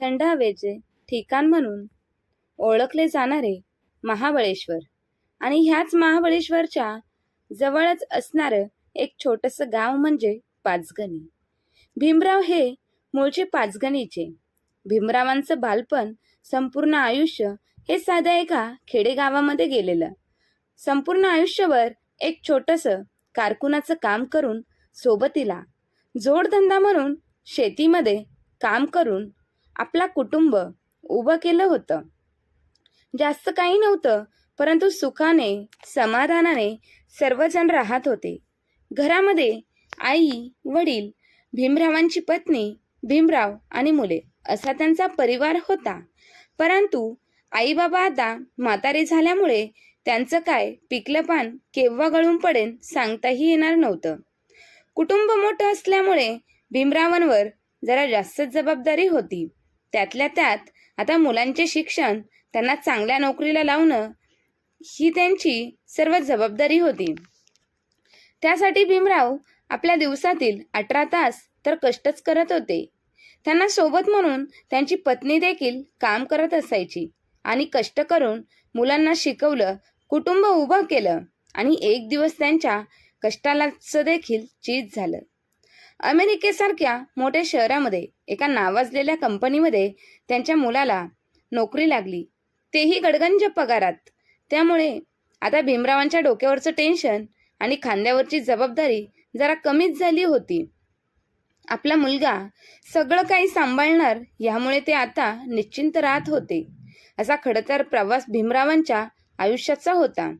थंड हवेचे ठिकाण म्हणून ओळखले जाणारे महाबळेश्वर. आणि ह्याच महाबळेश्वरच्या जवळच असणारं एक छोटंसं गाव म्हणजे पाचगणी. भीमराव हे मूळचे पाचगणीचे. भीमरावांचं बालपण संपूर्ण आयुष्य हे साध्या एका खेडेगावामध्ये गेलेलं. संपूर्ण आयुष्यभर एक छोटंसं कारकुनाचं काम करून सोबतीला जोडधंदा म्हणून शेतीमध्ये काम करून आपला कुटुंब उभं केलं होतं. जास्त काही नव्हतं परंतु सुखाने समाधानाने सर्वजण राहत होते. घरामध्ये आई वडील भीमरावांची पत्नी भीमराव आणि मुले असा त्यांचा परिवार होता. परंतु आई बाबा आता म्हातारे झाल्यामुळे त्यांचं काय पिकलं पान केव्हा गळून पडेल सांगताही येणार नव्हतं. कुटुंब मोठं असल्यामुळे भीमरावांवर जरा जास्तच जबाबदारी होती. त्यातल्या त्यात आता मुलांचे शिक्षण त्यांना चांगल्या नोकरीला लावणं ही त्यांची सर्व जबाबदारी होती. त्यासाठी भीमराव आपल्या दिवसातील अठरा तास तर कष्टच करत होते. त्यांना सोबत म्हणून त्यांची पत्नी देखील काम करत असायची आणि कष्ट करून मुलांना शिकवलं कुटुंब उभं केलं आणि एक दिवस त्यांच्या कष्टालाच देखील चीज झालं. अमेरिकेसारख्या मोठ्या शहरामध्ये एका नावाजलेल्या कंपनीमध्ये त्यांच्या मुलाला नोकरी लागली. तेही गडगंज पगारात. त्यामुळे आता भीमरावांच्या डोक्यावरचं टेन्शन आणि खांद्यावरची जबाबदारी जरा कमीच झाली होती. आपला मुलगा सगळं काही सांभाळणार यामुळे ते आता निश्चिंत राहत होते. असा खडतर प्रवास भीमरावांच्या आयुष्याचा होता.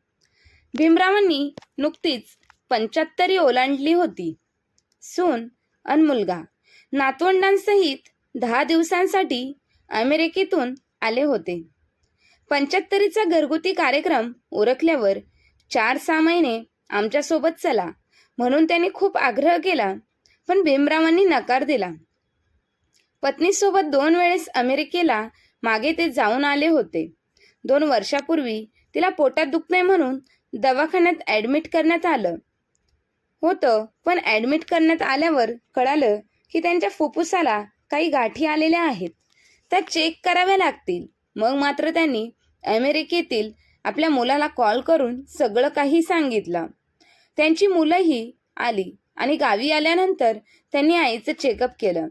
भीमरावांनी नुकतीच पंच्याहत्तरी ओलांडली होती. सून अन मुलगा. नातवंडांसहित दहा दिवसांसाठी अमेरिकेतून आले होते. पंच्याहत्तरीचा घरगुती कार्यक्रम ओरखल्यावर चार सहा महिने आमच्यासोबत चला म्हणून त्याने खूप आग्रह केला पण भीमरावांनी नकार दिला. पत्नीसोबत दोन वेळेस अमेरिकेला मागे ते जाऊन आले होते. दोन वर्षापूर्वी तिला पोटात दुखणे म्हणून दवाखान्यात ॲडमिट करण्यात आलं. होतं. पण ॲडमिट करण्यात आल्यावर कळालं की त्यांच्या फुफ्फुसाला काही गाठी आलेल्या आहेत. त्या चेक कराव्या लागतील. मग मात्र त्यांनी अमेरिकेतील आपल्या मुलाला कॉल करून सगळं काही सांगितलं. त्यांची मुलंही आली आणि गावी आल्यानंतर त्यांनी आईचं चेकअप केलं.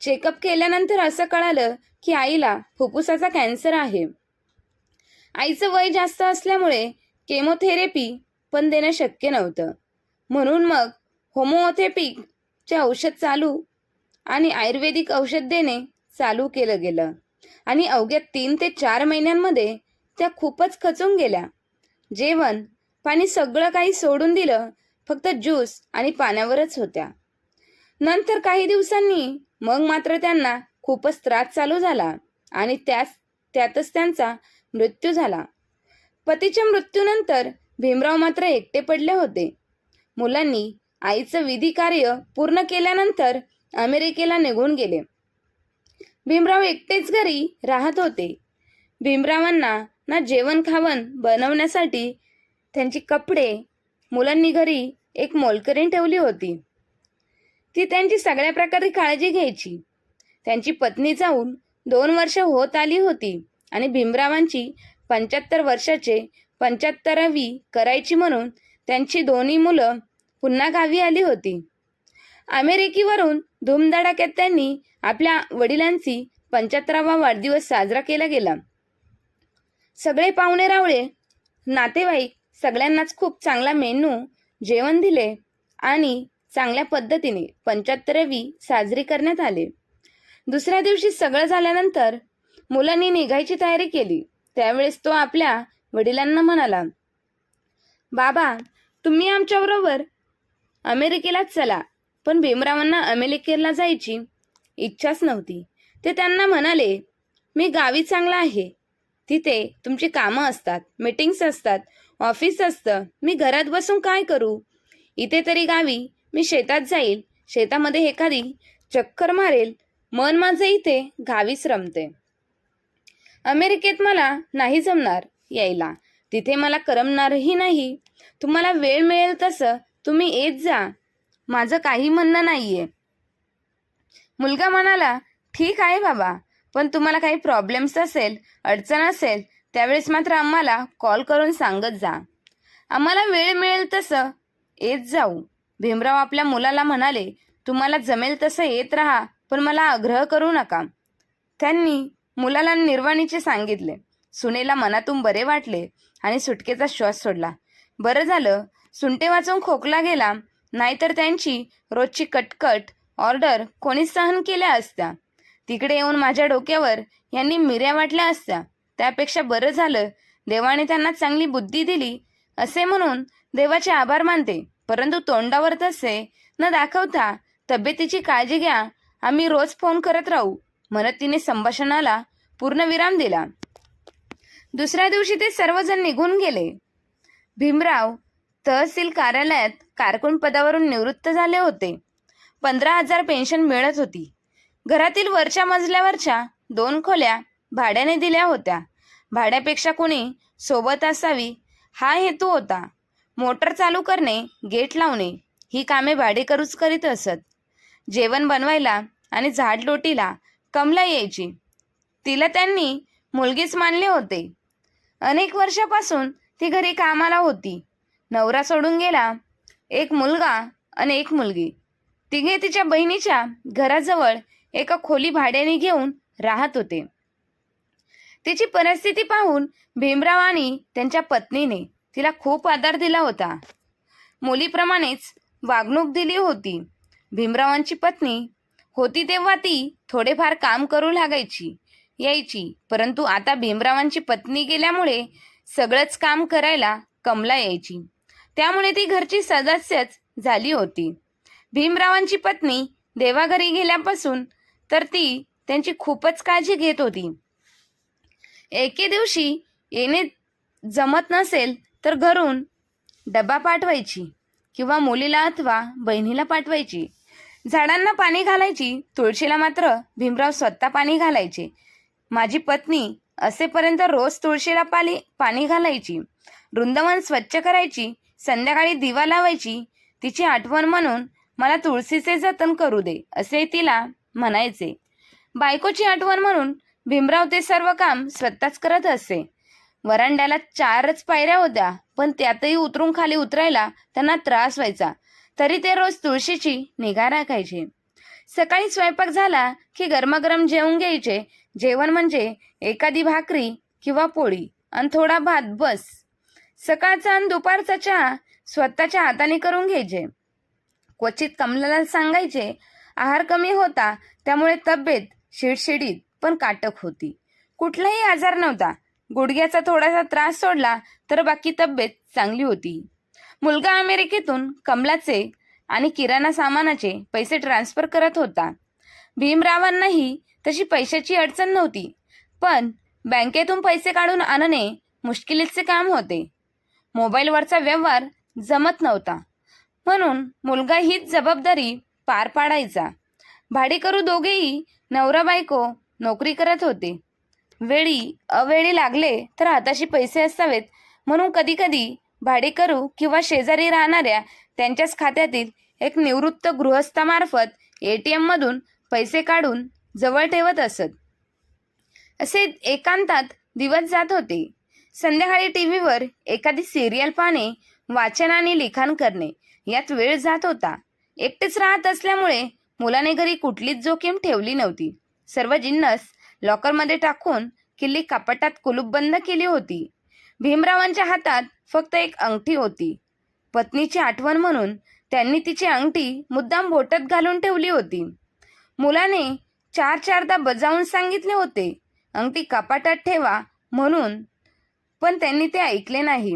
चेकअप केल्यानंतर असं कळालं की आईला फुफ्फुसाचा कॅन्सर आहे. आईचं वय जास्त असल्यामुळे केमोथेरपी पण देणं शक्य नव्हतं. म्हणून मग होमोथेपिकचे औषध चालू आणि आयुर्वेदिक औषध देणे चालू केलं गेलं. आणि अवघ्या तीन ते चार महिन्यांमध्ये त्या खूपच खचून गेल्या. जेवण पाणी सगळं काही सोडून दिलं फक्त ज्यूस आणि पाण्यावरच होत्या. नंतर काही दिवसांनी मग मात्र त्यांना खूपच त्रास चालू झाला आणि त्यास त्यातच त्यांचा मृत्यू झाला. पतीच्या मृत्यूनंतर भीमराव मात्र एकटे पडले होते. मुलांनी आईचं विधी कार्य पूर्ण केल्यानंतर अमेरिकेला निघून गेले. भीमराव एकटेच घरी राहत होते. भीमरावांना ना जेवण खावण बनवण्यासाठी त्यांची कपडे मुलांनी घरी एक मोलकरीण ठेवली होती. ती त्यांची सगळ्या प्रकारे काळजी घ्यायची. त्यांची पत्नी जाऊन दोन वर्ष होत आली होती आणि भीमरावांची पंच्याहत्तर वर्षाचे पंच्याहत्तरावी करायची म्हणून त्यांची दोन्ही मुलं पुन्हा गावी आली होती. अमेरिकेवरून धूमधडाक्यात त्यांनी आपल्या वडिलांची पंच्याहत्तरावा वाढदिवस साजरा केला गेला. सगळे पाहुणे रावळे नातेवाईक सगळ्यांनाच खूप चांगला मेनू जेवण दिले आणि चांगल्या पद्धतीने पंच्याहत्तरावी साजरी करण्यात आले. दुसऱ्या दिवशी सगळं झाल्यानंतर मुलांनी निघायची तयारी केली. त्यावेळेस तो आपल्या वडिलांना म्हणाला बाबा तुम्ही आमच्याबरोबर अमेरिकेलाच चला. पण भीमरावांना अमेरिकेला जायची इच्छाच नव्हती. ते त्यांना म्हणाले मी गावी चांगला आहे. तिथे तुमची कामं असतात मीटिंग्स असतात ऑफिस असतं. मी घरात बसून काय करू? इथे तरी गावी मी शेतात जाईल. शेतामध्ये एखादी चक्कर मारेल. मन माझं इथे गावीच रमते. अमेरिकेत मला नाही जमणार यायला. तिथे मला करमणारही नाही. तुम्हाला वेळ मिळेल तसं तुम्ही येत जा. माझं काही म्हणणं नाहीये. मुलगा म्हणाला ठीक आहे बाबा पण तुम्हाला काही प्रॉब्लेम्स असेल अडचण असेल त्यावेळेस मात्र आम्हाला कॉल करून सांगत जा. आम्हाला वेळ मिळेल तसं येत जाऊ. भीमराव आपल्या मुलाला म्हणाले तुम्हाला जमेल तसं येत राहा पण मला आग्रह करू नका. त्यांनी मुलाला निर्वाणीचे सांगितले. सुनेला मनातून बरे वाटले आणि सुटकेचा श्वास सोडला. बरं झालं. सुंटे वाचून खोकला गेला. नाहीतर त्यांची रोजची कटकट ऑर्डर कोणी सहन केल्या असत्या. तिकडे येऊन माझ्या डोक्यावर यांनी मिऱ्या वाटल्या असत्या. त्यापेक्षा बरं झालं. देवाने त्यांना चांगली बुद्धी दिली. असे म्हणून देवाचे आभार मानते. परंतु तोंडावर तसे न दाखवता तब्येतीची काळजी घ्या. आम्ही रोज फोन करत राहू. म्हणत तिने संभाषणाला पूर्णविराम दिला. दुसऱ्या दिवशी ते सर्वजण निघून गेले. भीमराव तहसील कार्यालयात कारकून पदावरून निवृत्त झाले होते. पंधरा हजार पेन्शन मिळत होती. घरातील वरच्या मजल्यावरच्या दोन खोल्या भाड्याने दिल्या होत्या. भाड्यापेक्षा कुणी सोबत असावी हा हेतू होता. मोटर चालू करणे गेट लावणे ही कामे भाडेकरूच करीत असत. जेवण बनवायला आणि झाडलोटीला कमला यायची. तिला त्यांनी मुलगीच मानले होते. अनेक वर्षापासून ती घरी कामाला होती. नवरा सोडून गेला. एक मुलगा आणि एक मुलगी. तिघे तिच्या बहिणीच्या घराजवळ एका खोली भाड्याने घेऊन राहत होते. तिची परिस्थिती पाहून भीमराव आणि त्यांच्या पत्नीने तिला खूप आधार दिला होता. मुलीप्रमाणेच वागणूक दिली होती. भीमरावांची पत्नी होती तेव्हा ती थोडेफार काम करू लागायची. यायची. परंतु आता भीमरावांची पत्नी गेल्यामुळे सगळंच काम करायला कमला यायची. त्यामुळे ती घरची सदस्यच झाली होती. भीमरावांची पत्नी देवाघरी गेल्यापासून तर ती त्यांची खूपच काळजी घेत होती. एके दिवशी येणे जमत नसेल तर घरून डबा पाठवायची किंवा मुलीला अथवा बहिणीला पाठवायची. झाडांना पाणी घालायची तुळशीला मात्र भीमराव स्वतः पाणी घालायचे. माझी पत्नी असेपर्यंत रोज तुळशीला पाली पाणी घालायची. वृंदावन स्वच्छ करायची. संध्याकाळी दिवा लावायची. तिची आठवण म्हणून मला तुळशीचे जतन करू दे असे तिला म्हणायचे. बायकोची आठवण म्हणून भीमराव ते सर्व काम स्वतःच करत असे. वरांड्याला चारच पायऱ्या होत्या पण त्यातही उतरून खाली उतरायला त्यांना त्रास व्हायचा. तरी ते रोज तुळशीची निगा राखायचे. सकाळी स्वयंपाक झाला की गरमागरम जेवून घ्यायचे. जेवण म्हणजे एखादी भाकरी किंवा पोळी आणि थोडा भात बस. सकाळचा आणि दुपारचा चहा स्वतःच्या हाताने करून घ्यायचे. क्वचित कमलाला सांगायचे आहार कमी होता त्यामुळे तब्येत शिडशिडीत पण काटक होती. कुठलाही आजार नव्हता. गुडघ्याचा थोडासा त्रास सोडला तर बाकी तब्येत चांगली होती. मुलगा अमेरिकेतून कमलाचे आणि किराणा सामानाचे पैसे ट्रान्सफर करत होता. भीमरावांनाही तशी पैशाची अडचण नव्हती. पण बँकेतून पैसे काढून आणणे मुश्किलीचे काम होते. मोबाईलवरचा व्यवहार जमत नव्हता. म्हणून मुलगा हीच जबाबदारी पार पाडायचा. भाडेकरू दोघेही नवरा बायको नोकरी करत होते. वेळी अवेळी लागले तर हाताशी पैसे असावेत. म्हणून कधीकधी भाडेकरू किंवा शेजारी राहणाऱ्या त्यांच्याच खात्यातील एक निवृत्त गृहस्थामार्फत ए टी एममधून पैसे काढून जवळ ठेवत असत. असे एकांतात दिवस जात होते. संध्याकाळी टी व्हीवर एखादी सिरियल पाहणे वाचन आणि लिखाण करणे यात वेळ जात होता. एकटेच राहत असल्यामुळे मुलाने घरी कुठलीच जोखीम ठेवली नव्हती. सर्व जिन्नस लॉकरमध्ये टाकून किल्ली कपाटात कुलूप बंद केली होती. भीमरावांच्या हातात फक्त एक अंगठी होती. पत्नीची आठवण म्हणून त्यांनी तिची अंगठी मुद्दाम बोटात घालून ठेवली होती. मुलाने चार चारदा बजावून सांगितले होते अंगठी कपाटात ठेवा म्हणून. पण त्यांनी ते ऐकले नाही.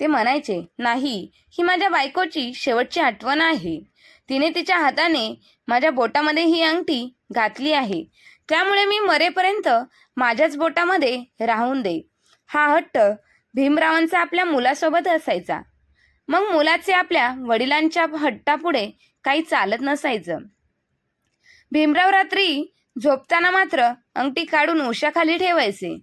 ते म्हणायचे नाही ही माझ्या बायकोची शेवटची आठवण आहे. तिने तिच्या हाताने माझ्या बोटामध्ये ही अंगठी घातली आहे. त्यामुळे मी मरेपर्यंत माझ्याच बोटामध्ये राहून दे. हा हट्ट भीमरावांचा आपल्या मुलासोबत असायचा. मग मुलाचे आपल्या वडिलांच्या हट्टापुढे काही चालत नसायचं. भीमराव रात्री झोपताना मात्र अंगठी काढून उशाखाली ठेवायचे.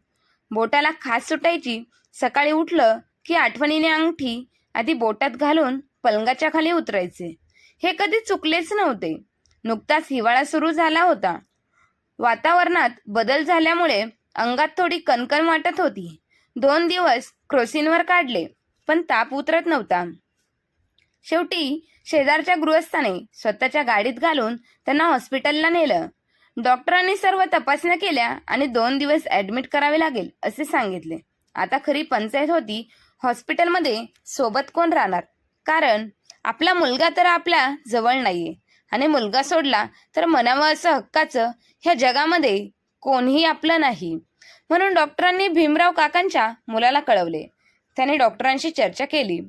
बोटाला खास सुटायची. सकाळी उठलं की आठवणीने अंगठी आधी बोटात घालून पलंगाच्या खाली उतरायचे. हे कधी चुकलेच नव्हते. नुकताच हिवाळा सुरू झाला होता. वातावरणात बदल झाल्यामुळे अंगात थोडी कणकण वाटत होती. दोन दिवस क्रोसिनवर काढले. पण ताप उतरत नव्हता. शेवटी शेजारच्या गृहस्थाने स्वतःच्या गाडीत घालून त्यांना हॉस्पिटलला नेलं. डॉक्टरांनी सर्व तपासण्या केल्या आणि दोन दिवस ऍडमिट करावे लागेल असे सांगितले. आता खरी पंचायत होती हॉस्पिटलमध्ये सोबत कोण राहणार? कारण आपला मुलगा तर आपल्या जवळ नाहीये आणि मुलगा सोडला तर म्हणावं असं हक्काचं ह्या जगामध्ये कोणीही आपलं नाही. म्हणून डॉक्टरांनी भीमराव काकांच्या मुलाला कळवले. त्याने डॉक्टरांशी चर्चा केली.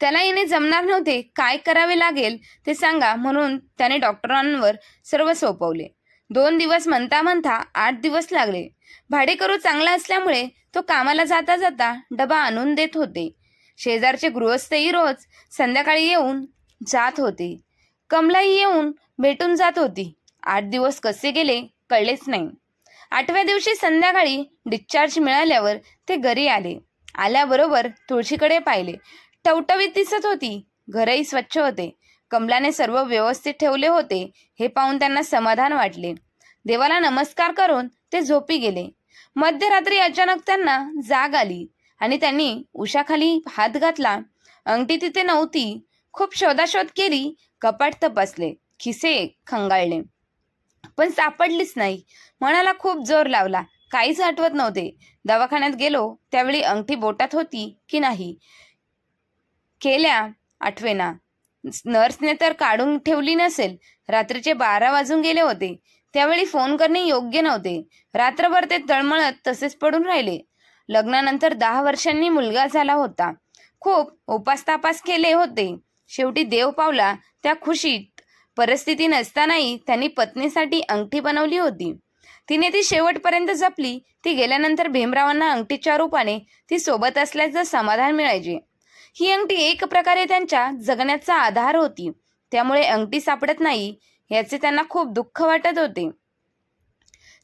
त्याला येणे जमणार नव्हते. काय करावे लागेल ते सांगा म्हणून त्याने डॉक्टरांवर सर्व सोपवले. दोन दिवस म्हणता म्हणता आठ दिवस लागले. भाडेकरू चांगला असल्यामुळे तो कामाला जाता जाता डबा आणून देत होते. शेजारचे गृहस्थही रोज संध्याकाळी येऊन जात होते. कमलाही येऊन भेटून जात होती. आठ दिवस कसे गेले कळलेच नाही. आठव्या दिवशी संध्याकाळी डिस्चार्ज मिळाल्यावर ते घरी आले. आल्याबरोबर तुळशीकडे पाहिले. टवटवीत दिसत होती. घरही स्वच्छ होते. कमलाने सर्व व्यवस्थित ठेवले होते हे पाहून त्यांना समाधान वाटले. देवाला नमस्कार करून ते झोपी गेले. मध्यरात्री अचानक त्यांना जाग आली आणि त्यांनी उशाखाली हात घातला. अंगठी तिथे नव्हती. खूप शोधाशोध केली कपाट तपासले खिसे खंगाळले. पण सापडलीच नाही. मनाला खूप जोर लावला. काहीच आठवत नव्हते. दवाखान्यात गेलो त्यावेळी अंगठी बोटात होती की नाही? केल्या आठवेना. नर्सने तर काढून ठेवली नसेल. रात्रीचे बारा वाजून गेले होते. त्यावेळी फोन करणे योग्य नव्हते. रात्रभर ते तळमळत तसेच पडून राहिले. लग्नानंतर दहा वर्षांनी मुलगा झाला होता. खूप उपासतापास केले होते. शेवटी देव पावला त्या खुशीत. परिस्थिती नसतानाही त्यांनी पत्नीसाठी अंगठी बनवली होती. तिने ती शेवटपर्यंत जपली. ती गेल्यानंतर भीमरावांना अंगठीच्या रूपाने ती सोबत असल्याचं समाधान मिळायचे. ही अंगठी एक प्रकारे त्यांच्या जगण्याचा आधार होती. त्यामुळे अंगठी सापडत नाही याचे त्यांना खूप दुःख वाटत होते.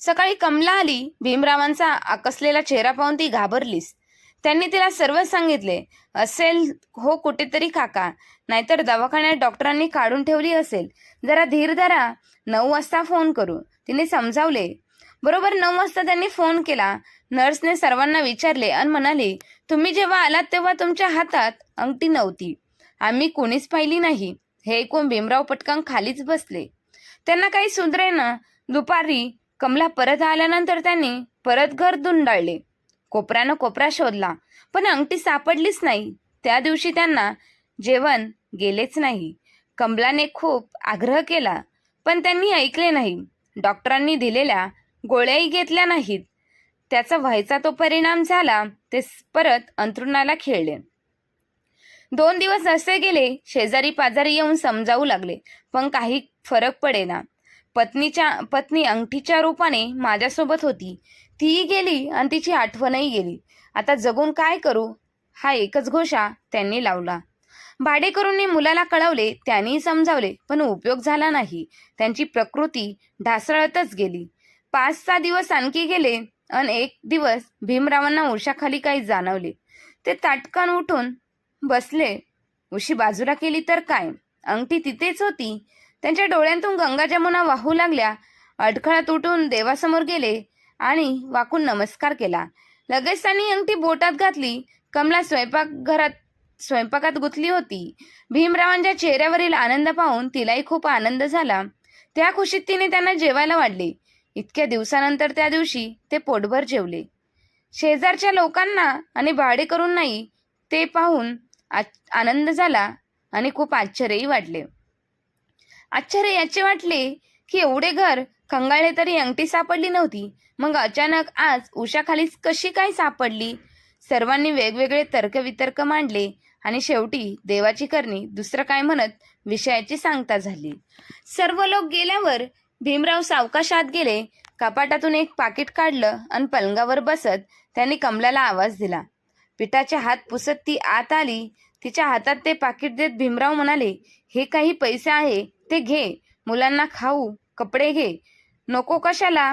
सकाळी कमला आली भीमरावांचा आकसलेला चेहरा पाहून ती घाबरलीस. त्यांनी तिला सर्व सांगितले असेल हो कुठेतरी काका नाहीतर दवाखान्यात डॉक्टरांनी काढून ठेवली असेल. जरा धीर धरा नऊ वाजता फोन करू. तिने समजावले बरोबर नऊ वाजता त्यांनी फोन केला. नर्सने सर्वांना विचारले आणि म्हणाले तुम्ही जेव्हा आलात तेव्हा तुमच्या हातात अंगठी नव्हती. आम्ही कोणीच पाहिली नाही. हे ऐकून भीमराव पटकन खालीच बसले. त्यांना काही सुधरेना दुपारी कमला परत आल्यानंतर त्यांनी परत घर धुंडाळले कोपऱ्यानं कोपरा शोधला पण अंगठी सापडलीच नाही. त्या दिवशी त्यांना जेवण गेलेच नाही. कमलाने खूप आग्रह केला पण त्यांनी ऐकले नाही. डॉक्टरांनी दिलेल्या गोळ्याही घेतल्या नाहीत. त्याचा व्हायचा तो परिणाम झाला ते परत अंथरुणाला खेळले. दोन दिवस असे गेले शेजारी पाजारी येऊन समजावू लागले पण काही फरक पडेना. पत्नीच्या पत्नी अंगठीच्या रूपाने माझ्यासोबत होती. तीही गेली आणि तिची आठवणही गेली. आता जगून काय करू? हा एकच घोषा त्यांनी लावला. भाडेकरूंनी मुलाला कळवले त्यांनीही समजावले पण उपयोग झाला नाही. त्यांची प्रकृती ढासळतच गेली. पाच सहा दिवस आणखी गेले आणि एक दिवस भीमरावांना उशाखाली काही जाणवले. ते ताटकन उठून बसले. उशी बाजूला केली तर काय? अंगठी तिथेच होती. त्यांच्या डोळ्यांतून गंगा जमुना वाहू लागल्या. अडखळा उठून देवासमोर गेले आणि वाकून नमस्कार केला. लगेच त्यांनी अंगठी बोटात घातली. कमला स्वयंपाक घरात स्वयंपाकात गुंतली होती. भीमरावांच्या चेहऱ्यावरील आनंद पाहून तिलाही खूप आनंद झाला. त्या खुशीत तिने त्यांना जेवायला वाढले. इतक्या दिवसानंतर त्या दिवशी ते पोटभर जेवले. शेजारच्या लोकांना आणि भाडेकरूंनाही ते पाहून आ- आनंद झाला आणि खूप आश्चर्यही वाटले. आश्चर्य याचे वाटले की एवढे घर खंगाळले तरी अंगठी सापडली नव्हती. मग अचानक आज उषाखाली कशी काय सापडली? सर्वांनी वेगवेगळे तर्कवितर्क मांडले आणि शेवटी देवाची करणी दुसरं काय म्हणत विषयाची सांगता झाली. सर्व लोक गेल्यावर भीमराव सावकाशात गेले कपाटातून एक पाकिट काढलं आणि पलंगावर बसत त्यांनी कमलाला आवाज दिला. पिठाच्या हात पुसत ती आत आली. तिच्या हातात ते पाकिट देत भीमराव म्हणाले हे काही पैसे आहे ते घे. मुलांना खाऊ कपडे घे. नको कशाला?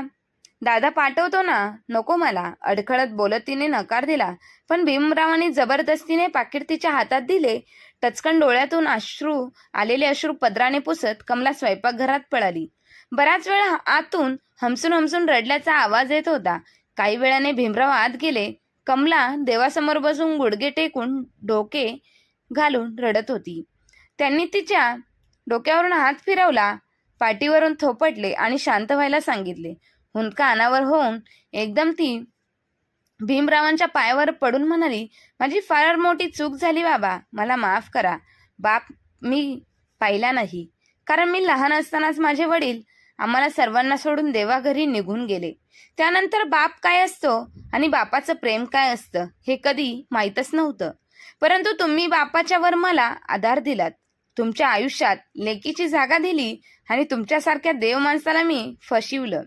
दादा पाठवतो ना. नको मला. अडखळत बोलत तिने नकार दिला. पण भीमरावाने जबरदस्तीने पाकिट तिच्या हातात दिले. टचकन डोळ्यातून अश्रू आलेले अश्रू पदराने पुसत कमला स्वयंपाकघरात पळाली. बराच वेळ आतून हमसून हमसून रडल्याचा आवाज येत होता. काही वेळाने भीमराव आत गेले. कमला देवासमोर बसून गुडघे टेकून डोके घालून रडत होती. त्यांनी तिच्या डोक्यावरून हात फिरवला पाठीवरून थोपटले आणि शांत व्हायला सांगितले. हुंदका अनावर होऊन एकदम ती भीमरावांच्या पायावर पडून म्हणाली माझी फार मोठी चूक झाली बाबा. मला माफ करा. बाप मी पाहिला नाही. कारण मी लहान असतानाच माझे वडील आम्हाला सर्वांना सोडून देवाघरी निघून गेले. त्यानंतर बाप काय असतो आणि बापाचं प्रेम काय असतं हे कधी माहीतच नव्हतं. परंतु तुम्ही बापाच्या वर मला आधार दिलात. तुमच्या आयुष्यात लेकीची जागा दिली आणि तुमच्यासारख्या देव माणसाला मी फशिवलं.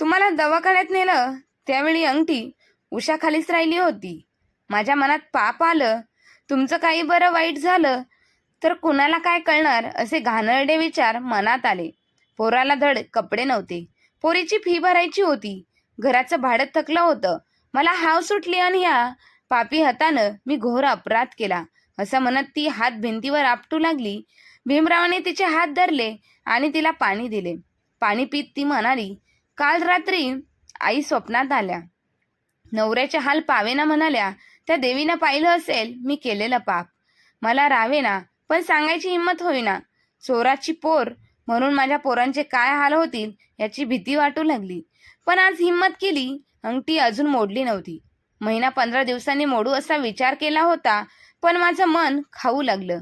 तुम्हाला दवाखान्यात नेलं त्यावेळी अंगठी उशाखालीच राहिली होती. माझ्या मनात पाप आलं. तुमचं काही बरं वाईट झालं तर कुणाला काय कळणार असे घाणरडे विचार मनात आले. पोराला धड कपडे नव्हते. पोरीची फी भरायची होती. घराचं भाडं थकलं होतं. मला हाव सुटली आणि या पापी हातानं मी घोर अपराध केला. असं म्हणत ती हात भिंतीवर आपटू लागली. भीमरावाने तिचे हात धरले आणि तिला पाणी दिले. पाणी पित ती म्हणाली काल रात्री आई स्वप्नात आल्या. नवऱ्याचे हाल पावेना म्हणाल्या त्या देवीनं पाहिलं असेल मी केलेलं पाप. मला रावेना पण सांगायची हिंमत होईना. चोराची पोर म्हणून माझ्या पोरांचे काय हाल होतील याची भीती वाटू लागली. पण आज हिंमत केली अंगठी अजून मोडली नव्हती. महिना पंधरा दिवसांनी मोडू असा विचार केला होता पण माझं मन खाऊ लागलं.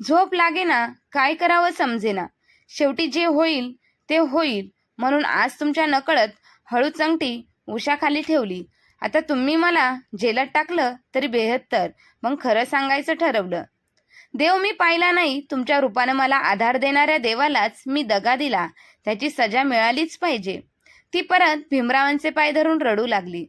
झोप लागेना काय करावं समजेना. शेवटी जे होईल ते होईल म्हणून आज तुमच्या नकळत हळूच अंगठी उशाखाली ठेवली. आता तुम्ही मला जेलात टाकलं तरी बेहत्तर मग खरं सांगायचं ठरवलं. देव मी पाहिला नाही तुमच्या रूपानं मला आधार देणाऱ्या देवालाच मी दगा दिला त्याची सजा मिळालीच पाहिजे. ती परत भीमरावांचे पाय धरून रडू लागली.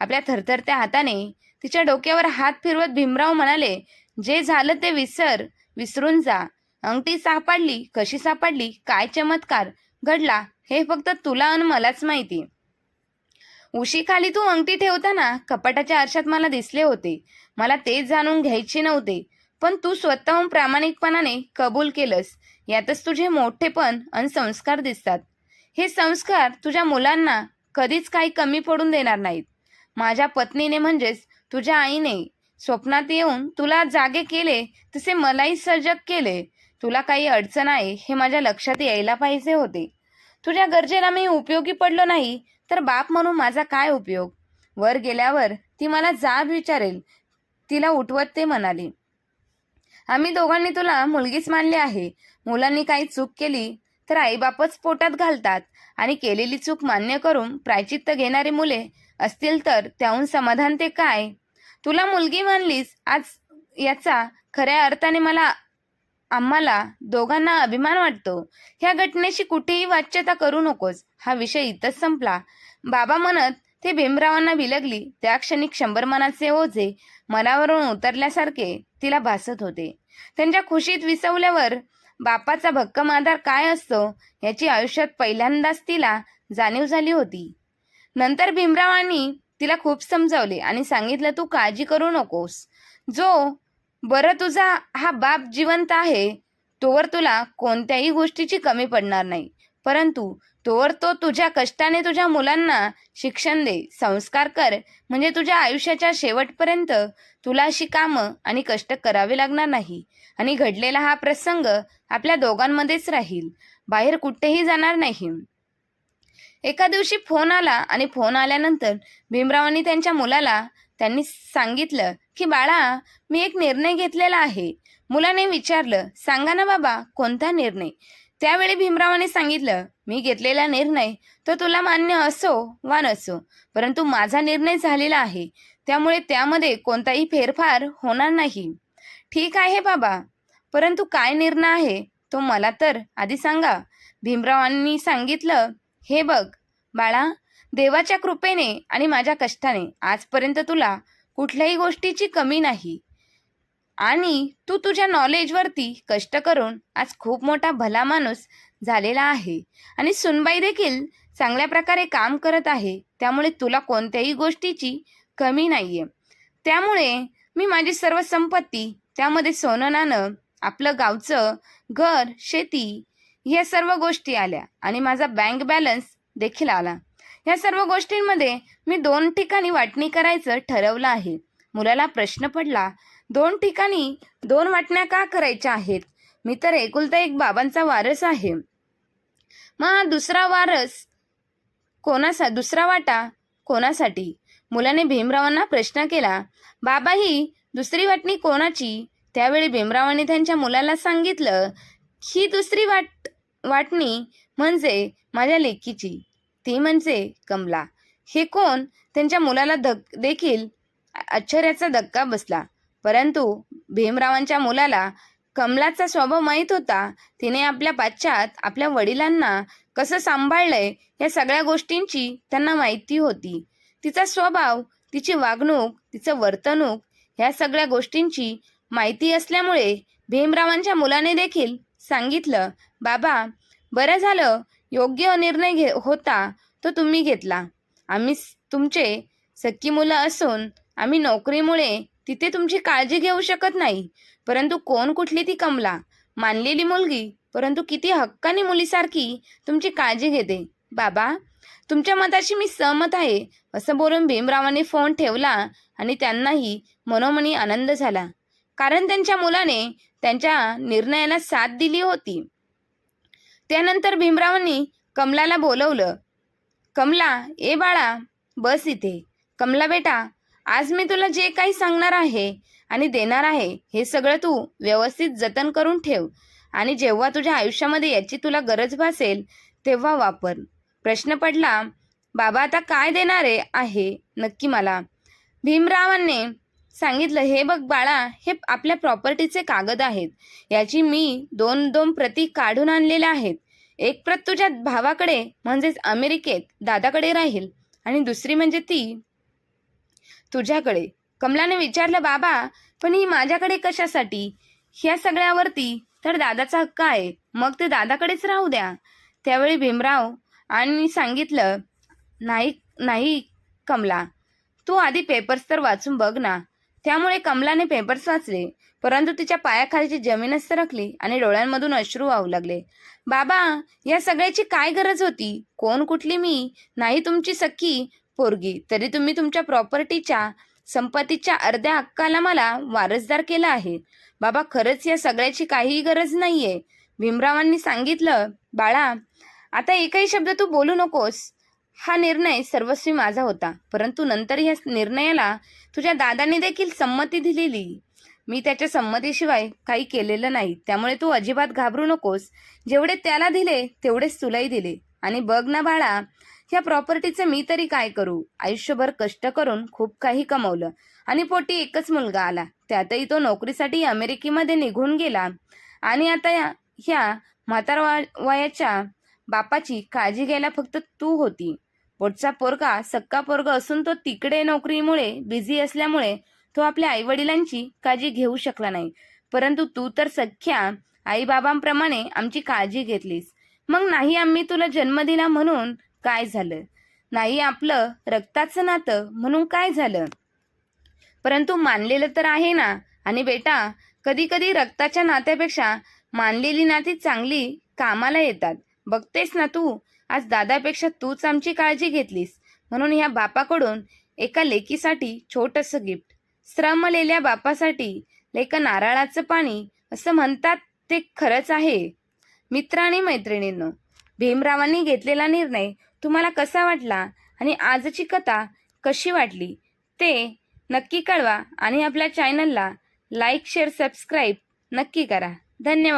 आपल्या थरथरत्या हाताने तिच्या डोक्यावर हात फिरवत भीमराव म्हणाले जे झालं ते विसर विसरून जा. अंगठी सापडली कशी सापडली काय चमत्कार? घडला हे फक्त तुला आणि मलाच माहिती. उशीखाली तू अंगठी ठेवताना कपाटाच्या आरशात मला दिसले होते. मला तेच जाणून घ्यायचे नव्हते. पण तू स्वतःहून प्रामाणिकपणाने कबूल केलंस. यातच तुझे मोठेपण आणि संस्कार दिसतात. हे संस्कार तुझ्या मुलांना कधीच काही कमी पडून देणार नाहीत. माझ्या पत्नीने म्हणजेच तुझ्या आईने स्वप्नात येऊन तुला जागे केले तसे मलाही सजग केले. तुला काही अडचण आहे हे माझ्या लक्षात यायला पाहिजे होते. तुझ्या गरजेला मी उपयोगी पडलो नाही तर बाप म्हणून माझा काय उपयोग? वर गेल्यावर ती मला जाब विचारेल. तिला उठवत ते म्हणाली. आम्ही दोघांनी तुला मुलगीच मानली आहे. मुलांनी काही चूक केली तर आईबापच पोटात घालतात आणि केलेली चूक मान्य करून प्रायचित्त घेणारी मुले असतील तर त्याहून समाधान ते काय? तुला मुलगी मानलीस आज याचा खऱ्या अर्थाने मला आम्हाला दोघांना अभिमान वाटतो. ह्या घटनेशी कुठेही वाच्यता करू नकोस. हा विषय इथंच संपला. बाबा म्हणत ते भीमरावांना विलगली. त्या क्षणी शंभर मनाचे ओझे मनावरून उतरल्यासारखे तिला भासत होते. त्यांच्या खुशीत विसवल्यावर बापाचा भक्कम आधार काय असतो याची आयुष्यात पहिल्यांदाच तिला जाणीव झाली होती. नंतर भीमरावांनी तिला खूप समजावले आणि सांगितलं तू काळजी करू नकोस. जो बरं तुझा हा बाप जिवंत आहे तोवर तुला कोणत्याही गोष्टीची कमी पडणार नाही. परंतु तोवर तो तुझ्या कष्टाने तुझ्या मुलांना शिक्षण दे संस्कार कर. म्हणजे तुझ्या आयुष्याच्या शेवटपर्यंत तुला अशी कामं आणि कष्ट करावे लागणार नाही. आणि घडलेला हा प्रसंग आपल्या दोघांमध्येच राहील. बाहेर कुठेही जाणार नाही. एका दिवशी फोन आला आणि फोन आल्यानंतर भीमरावांनी त्यांच्या मुलाला त्यांनी सांगितलं की बाळा मी एक निर्णय घेतलेला आहे. मुलाने विचारलं सांगा ना बाबा कोणता निर्णय? त्यावेळी भीमरावाने सांगितलं मी घेतलेला निर्णय तो तुला मान्य असो वा नसो परंतु माझा निर्णय झालेला आहे. त्यामुळे त्यामध्ये कोणताही फेरफार होणार नाही. ठीक आहे बाबा परंतु काय निर्णय आहे तो मला तर आधी सांगा. भीमरावांनी सांगितलं हे बघ बाळा देवाच्या कृपेने आणि माझ्या कष्टाने आजपर्यंत तुला कुठल्याही गोष्टीची कमी नाही. आणि तू तुझ्या नॉलेजवरती कष्ट करून आज खूप मोठा भला माणूस झालेला आहे. आणि सुनबाई देखील चांगल्या प्रकारे काम करत आहे. त्यामुळे तुला कोणत्याही गोष्टीची कमी नाहीये. त्यामुळे मी माझी सर्व संपत्ती त्यामध्ये सोनं नाणं आपलं गावचं घर शेती ह्या सर्व गोष्टी आल्या आणि माझा बँक बॅलन्स देखील आला. या सर्व गोष्टींमध्ये मी दोन ठिकाणी वाटणी करायचं ठरवलं आहे. मुलाला प्रश्न पडला दोन ठिकाणी दोन वाटण्या का करायच्या आहेत? मी तर एकुलता एक बाबांचा वारस आहे. मग दुसरा वारस कोणासा दुसरा वाटा कोणासाठी? मुलाने भीमरावांना प्रश्न केला बाबा ही दुसरी वाटणी कोणाची? त्यावेळी भीमरावांनी त्यांच्या मुलाला सांगितलं ही दुसरी वाट वाटणी म्हणजे माझ्या लेकीची. ती म्हणजे कमला. हे कोण? त्यांच्या मुलाला धक देखील आश्चर्याचा धक्का बसला. परंतु भीमरावांच्या मुलाला कमलाचा स्वभाव माहीत होता. तिने आपल्या पाश्चात आपल्या वडिलांना कसं सांभाळलंय या सगळ्या गोष्टींची त्यांना माहिती होती. तिचा स्वभाव तिची वागणूक तिचं वर्तणूक ह्या सगळ्या गोष्टींची माहिती असल्यामुळे भीमरावांच्या मुलाने देखील सांगितलं बाबा बरं झालं योग्य निर्णय घे होता तो तुम्ही घेतला. आम्ही तुमचे सख्खी मुलं असून आम्ही नोकरीमुळे तिथे तुमची काळजी घेऊ शकत नाही. परंतु कोण कुठली ती कमला? मानलेली मुलगी? परंतु किती हक्कानी मुलीसारखी तुमची काळजी घेते. बाबा तुमच्या मताशी मी सहमत आहे. असं बोलून भीमरावांनी फोन ठेवला आणि त्यांनाही मनोमनी आनंद झाला. कारण त्यांच्या मुलाने त्यांच्या निर्णयाला साथ दिली होती. त्यानंतर भीमरावांनी कमलाला बोलवलं कमला ए बाळा बस इथे. कमला बेटा आज मी तुला जे काही सांगणार आहे आणि देणार आहे हे सगळं तू व्यवस्थित जतन करून ठेव. आणि जेव्हा तुझ्या आयुष्यामध्ये याची तुला गरज भासेल तेव्हा वापर. प्रश्न पडला बाबा आता काय देणारे आहे नक्की मला? भीमरावांनी सांगितलं हे बघ बाळा हे आपल्या प्रॉपर्टीचे कागद आहेत. याची मी दोन दोन प्रती काढून आणलेल्या आहेत. एक प्रत तुझ्या भावाकडे म्हणजेच अमेरिकेत दादाकडे राहील. आणि दुसरी म्हणजे ती तुझ्याकडे. कमलाने विचारलं बाबा पण ही माझ्याकडे कशासाठी? ह्या सगळ्यावरती तर दादाचा हक्क आहे. मग ते दादाकडेच राहू द्या. त्यावेळी भीमराव आणि सांगितलं नाही नाही कमला तू आधी पेपर्स तर वाचून बघ ना. त्यामुळे कमलाने पेपर्स वाचले परंतु तिच्या पायाखालची जमीनच सरकली आणि डोळ्यांमधून अश्रू वाहू लागले. बाबा या सगळ्याची काय गरज होती? कोण कुठली मी? नाही तुमची सख्खी पोरगी. तरी तुम्ही तुमच्या प्रॉपर्टीच्या संपत्तीच्या अर्ध्या हक्काला मला वारसदार केला आहे. बाबा खरंच या सगळ्याची काहीही गरज नाहीये. भीमरावांनी सांगितलं बाळा आता एकही शब्द तू बोलू नकोस. हा निर्णय सर्वस्वी माझा होता. परंतु नंतर या निर्णयाला तुझ्या दादाने देखील संमती दिलेली. मी त्याच्या संमतीशिवाय काही केलेलं नाही. त्यामुळे तू अजिबात घाबरू नकोस. जेवढे त्याला दिले तेवढेच तुलाही दिले. आणि बघ ना बाळा ह्या प्रॉपर्टीचं मी तरी काय करू? आयुष्यभर कष्ट करून खूप काही कमवलं. आणि पोटी एकच मुलगा आला. त्यातही तो नोकरीसाठी अमेरिकेमध्ये निघून गेला. आणि आता या ह्या म्हातार वयाच्या बापाची काळजी घ्यायला फक्त तू होती. पोटचा पोरगा सक्का पोरगा असून तो तिकडे नोकरीमुळे बिझी असल्यामुळे तो आपल्या आईवडिलांची काळजी घेऊ शकला नाही. परंतु तू तर सख्या आईबाबांप्रमाणे आमची काळजी घेतलीस. मग नाही आम्ही तुला जन्म दिला म्हणून काय झालं? नाही आपलं रक्ताचं नातं म्हणून काय झालं? परंतु मानलेलं तर आहे ना. आणि बेटा कधी कधी रक्ताच्या नात्यापेक्षा मानलेली नाती चांगली कामाला येतात. बघतेस ना तू आज दादापेक्षा तूच आमची काळजी घेतलीस. म्हणून ह्या बापाकडून एका लेकीसाठी छोटंसं गिफ्ट. श्रमलेल्या बापासाठी लेका नारळाचं पाणी असं म्हणतात ते खरंच आहे. मित्र आणि मैत्रिणींनो भीमरावांनी घेतलेला निर्णय तुम्हाला कसा वाटला आणि आजची कथा कशी वाटली ते नक्की कळवा आणि आपल्या चॅनलला लाईक शेअर सबस्क्राईब नक्की करा. धन्यवाद.